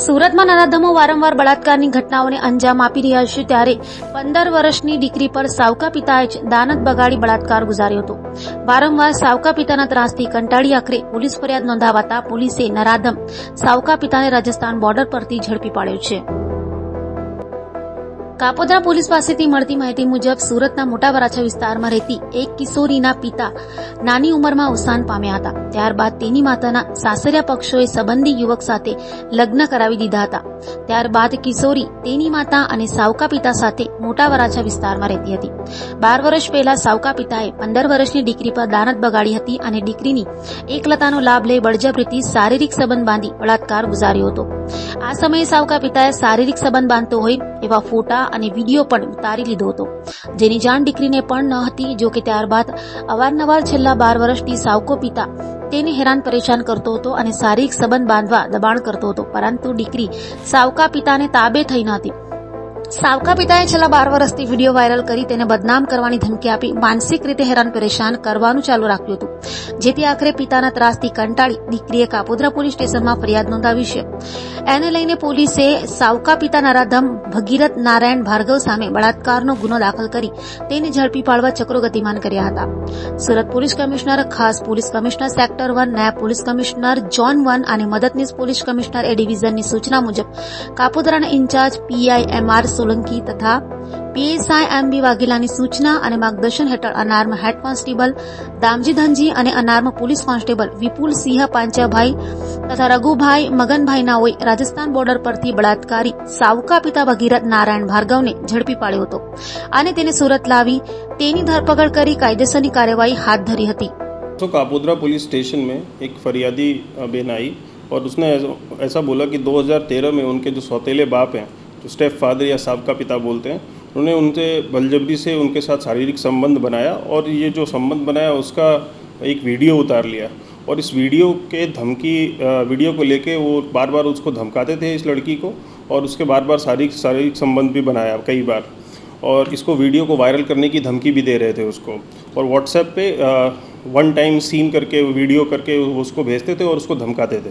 સુરતમાં નરાધમો વારંવાર બળાત્કારની ઘટનાઓને અંજામ આપી રહ્યા છે ત્યારે પંદર વર્ષની દીકરી પર સાવકા પિતાએ જ દાનત બગાડી બળાત્કાર ગુજાર્યો હતો. વારંવાર સાવકા પિતાના ત્રાસથી કંટાળી આખરે પોલીસ ફરિયાદ નોંધાવાતા પોલીસે નરાધમ સાવકા પિતાને રાજસ્થાન બોર્ડર પરથી ઝડપી પાડ્યો છે. કાપોદ્રા પોલીસ પાસેથી મળતી માહિતી મુજબ સુરતના મોટા વરાછા વિસ્તારમાં રહેતી એક કિશોરીના પિતા નાની ઉંમરમાં અવસાન પામ્યા હતા. ત્યારબાદ તેની માતાના સાસરિયા પક્ષોએ સંબંધી યુવક સાથે લગ્ન કરાવી દીધા હતા. ત્યારબાદ કિશોરી તેની માતા અને સાવકા પિતા સાથે મોટા વરાછા વિસ્તારમાં રહેતી હતી. બાર વર્ષ પહેલા સાવકા પિતાએ પંદર વર્ષની દીકરી પર દાનત બગાડી હતી અને દીકરીની એકલતાનો લાભ લઈ બળજબરીથી શારીરિક સંબંધ બાંધી બળાત્કાર ગુજાર્યો હતો. આ સમયે સાવકા પિતાએ શારીરિક સંબંધ બાંધતો હોય એવા ફોટા અને વીડિયો પણ ઉતારી લીધો હતો. જેની જાણ દીકરીને પણ ન હતી, જો કે ત્યારબાદ અવારનવાર છેલ્લા બાર વર્ષથી સાવકો પિતા તેને હેરાન પરેશાન કરતો હતો અને શારીરિક સંબંધ બાંધવા દબાણ કરતો હતો, પરંતુ દીકરી સાવકા પિતાને તાબે થઈ ન હતી. સાવકા પિતાએ છેલ્લા બાર વર્ષથી વીડિયો વાયરલ કરી તેને બદનામ કરવાની ધમકી આપી માનસિક રીતે હેરાન પરેશાન કરવાનું ચાલુ રાખ્યું હતું. જેથી આખરે પિતાના ત્રાસથી કંટાળી દીકરીએ કાપોદ્રા પોલીસ સ્ટેશનમાં ફરિયાદ નોંધાવી છે. એને લઈને પોલીસે સાવકા પિતા નરાધમ ભગીરથ નારાયણ ભાર્ગવ સામે બળાત્કારનો ગુનો દાખલ કરી તેને ઝડપી પાડવા ચક્રો ગતિમાન કર્યા હતા. સુરત પોલીસ કમિશનર, ખાસ પોલીસ કમિશનર સેક્ટર વન, નાયબ પોલીસ કમિશનર જોન વન અને મદદનીશ પોલીસ કમિશનર એ ડિવિઝનની સૂચના મુજબ કાપોદરાના in-charge PI M R Solanki તથા પીએસઆઈ એમ બી વાઘેલાની સૂચના અને માર્ગદર્શન હેઠળ unarmed head constable Damji Dhanji અને unarmed police constable Vipul Singh Panchabhai તથા રઘુભાઈ મગનભાઈ નાઓએ રાજસ્થાન બોર્ડર પરથી બળાત્કારી સાવકા પિતા ભગીરથ નારાયણ ભાર્ગવને ઝડપી પાડ્યો હતો અને તેને સુરત લાવી તેની ધરપકડ કરી કાયદેસરની કાર્યવાહી હાથ ધરી હતી तो कापोद्रा पुलिस स्टेशन में एक फरियादी अ, बहन आई और उसने ऐसा- ऐसा बोला कि 2013 में उनके जो सौतेले बाप हैं जो स्टेप फादर या सबका पिता बोलते हैं उन्होंने उनसे बलजबरी से उनके साथ शारीरिक संबंध बनाया और ये जो संबंध बनाया उसका एक वीडियो उतार लिया। और इस वीडियो के धमकी वीडियो को लेके वो बार बार उसको धमकाते थे इस लड़की को और उसके बार बार शारीरिक शारीरिक संबंध भी बनाया कई बार। और इसको वीडियो को वायरल करने की धमकी भी दे रहे थे उसको। और व्हाट्सएप पे वन टाइम सीन करके, वीडियो करके उसको भेजते थे और उसको धमकाते थे।